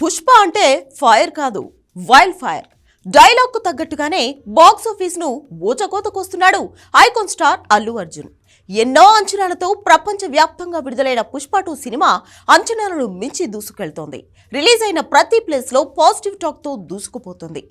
పుష్ప అంటే ఫైర్ కాదు wild fire. డైలాగ్కు తగ్గట్టుగానే బాక్స్ ఆఫీస్ను ఊచకోతకొస్తున్నాడు ఐకాన్ స్టార్ అల్లు అర్జున్. ఎన్నో అంచనాలతో ప్రపంచ వ్యాప్తంగా విడుదలైన పుష్ప టూ సినిమా అంచనాలను మించి దూసుకెళ్తోంది. రిలీజ్ అయిన ప్రతి ప్లేస్లో పాజిటివ్ టాక్తో దూసుకుపోతుంది.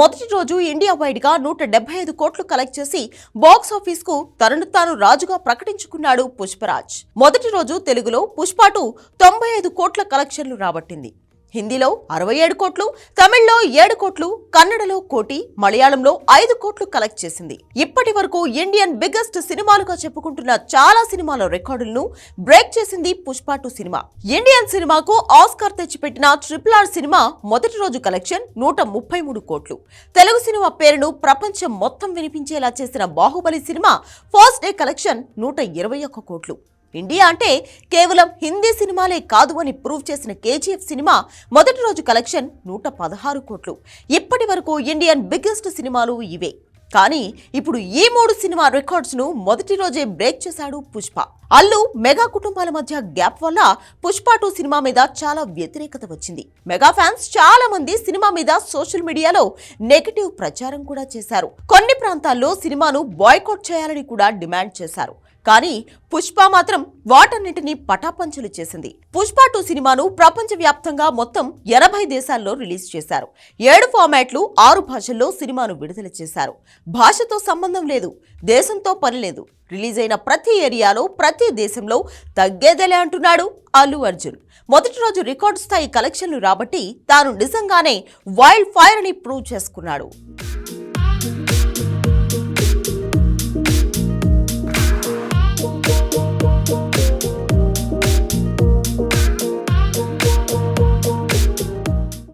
మొదటి రోజు ఇండియా వైడ్గా నూట డెబ్బై ఐదు కోట్లు కలెక్ట్ చేసి బాక్స్ ఆఫీస్కు తనను తాను రాజుగా ప్రకటించుకున్నాడు పుష్పరాజ్. మొదటి రోజు తెలుగులో పుష్ప టూ తొంభై ఐదు కోట్ల కలెక్షన్లు రాబట్టింది. హిందీలో అరవై ఏడు కోట్లు తమిళ్ళో ఏడు కోట్లు కన్నడలో కోటి మలయాళంలో ఐదు కోట్లు కలెక్ట్ చేసింది. ఇప్పటి వరకు ఇండియన్ బిగ్గెస్ట్ సినిమాలుగా చెప్పుకుంటున్న చాలా సినిమాల రికార్డులను బ్రేక్ చేసింది పుష్ప టూ సినిమా. ఇండియన్ సినిమాకు ఆస్కార్ తెచ్చిపెట్టిన ట్రిపుల్ ఆర్ సినిమా మొదటి రోజు కలెక్షన్ నూట ముప్పై మూడు కోట్లు. తెలుగు సినిమా పేరును ప్రపంచం మొత్తం వినిపించేలా చేసిన Baahubali cinema first day collection నూట ఇరవై ఒక్క కోట్లు. ఇండియా అంటే కేవలం హిందీ సినిమాలే కాదు అని ప్రూవ్ చేసిన కేజీఎఫ్ సినిమా మొదటి రోజు కలెక్షన్ నూట పదహారు కోట్లు. ఇప్పటి వరకు ఇండియన్ బిగ్గెస్ట్ సినిమాలు ఇవే. కానీ ఇప్పుడు ఈ మూడు సినిమా రికార్డ్స్ను మొదటి రోజే బ్రేక్ చేశాడు పుష్ప. అల్లు మెగా కుటుంబాల మధ్య గ్యాప్ వల్ల పుష్ప టూ సినిమా మీద చాలా వ్యతిరేకత వచ్చింది. మెగా ఫ్యాన్స్ చాలా మంది సినిమా మీద సోషల్ మీడియాలో నెగటివ్ ప్రచారం కూడా చేశారు. కొన్ని ప్రాంతాల్లో సినిమాను బాయ్కాట్ చేయాలని కూడా డిమాండ్ చేశారు. కానీ పుష్ప మాత్రం వాటన్నిటిని పటాపంచలు చేసింది. పుష్ప టూ సినిమాను ప్రపంచవ్యాప్తంగా మొత్తం ఎనభై దేశాల్లో రిలీజ్ చేశారు. ఏడు ఫార్మాట్లు ఆరు భాషల్లో సినిమాను విడుదల చేశారు. భాషతో సంబంధం లేదు దేశంతో పని లేదు. రిలీజ్ అయిన ప్రతి ఏరియాలో ప్రతి దేశంలో తగ్గేదేలే అంటున్నాడు అల్లు అర్జున్. మొదటి రోజు రికార్డు స్థాయి కలెక్షన్లు రాబట్టి తాను నిజంగానే వైల్డ్ ఫైర్ అని ప్రూవ్ చేసుకున్నాడు.